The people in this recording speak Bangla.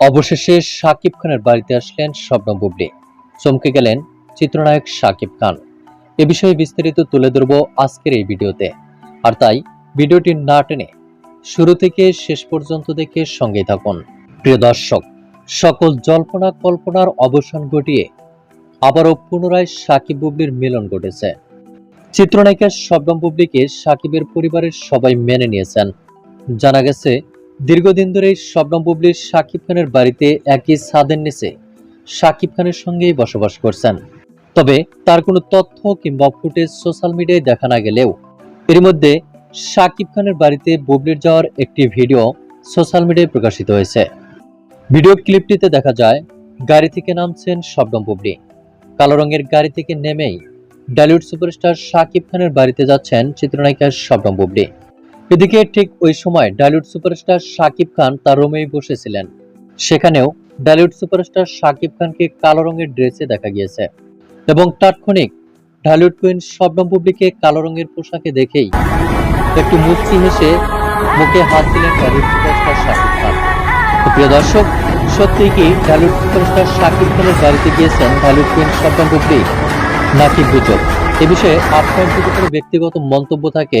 অবশেষে শাকিব খানের বাড়িতে আসলেন শবনম বুবলি। চমকে গেলেন চিত্রনায়ক শাকিব খান। এ বিষয়ে বিস্তারিত তুলে ধরব আজকের এই ভিডিওতে। আর তাই, ভিডিওটি না টেনে শুরু থেকে শেষ পর্যন্ত দেখে সঙ্গে থাকুন। প্রিয় দর্শক, সকল জল্পনা কল্পনার অবসান ঘটিয়ে আবারও পুনরায় সাকিব বুবলির মিলন ঘটেছে। চিত্রনায়িকা শবনম বুবলিকে সাকিবের পরিবারের সবাই মেনে নিয়েছেন। জানা গেছে দীর্ঘদিন ধরেই শবনম বুবলির শাকিব খানের বাড়িতে একই ছাদের নিচে শাকিব খানের সঙ্গেই বসবাস করছেন। তবে তার কোনো তথ্য কিংবা ফুটেজ সোশ্যাল মিডিয়ায় দেখা না গেলেও এর মধ্যে শাকিব খানের বাড়িতে বুবলির যাওয়ার একটি ভিডিও সোশ্যাল মিডিয়ায় প্রকাশিত হয়েছে। ভিডিও ক্লিপটিতে দেখা যায়, গাড়ি থেকে নামছেন শবনম বুবলি। কালো রঙের গাড়ি থেকে নেমেই ডালিউড সুপারস্টার শাকিব খানের বাড়িতে যাচ্ছেন চিত্রনায়িকা শবনম বুবলি। এদিকে ঠিক ওই সময় ডালিউড সুপারস্টার শাকিব খান তার রুমেই বসেছিলেন। সেখানেও ডালিউড সুপারস্টার শাকিব খানকে কালো রঙের ড্রেসে দেখা গিয়েছে এবং তাৎক্ষণিক ঢালিউড কুইন শবনম বুবলিকে কালো রঙের পোশাকে দেখেই একটু মুচকি হেসে মুখে হাত দিলেন ডালিউড সুপারস্টার শাকিব খান। প্রিয় দর্শক, সত্যি কি ঢালিউড সুপারস্টার শাকিব খানের বাড়িতে গিয়েছেন ঢালিউড কুইন শবনম বুবলি নাকি গুজব? এ বিষয়ে আপনার যদি কোনো ব্যক্তিগত মন্তব্য থাকে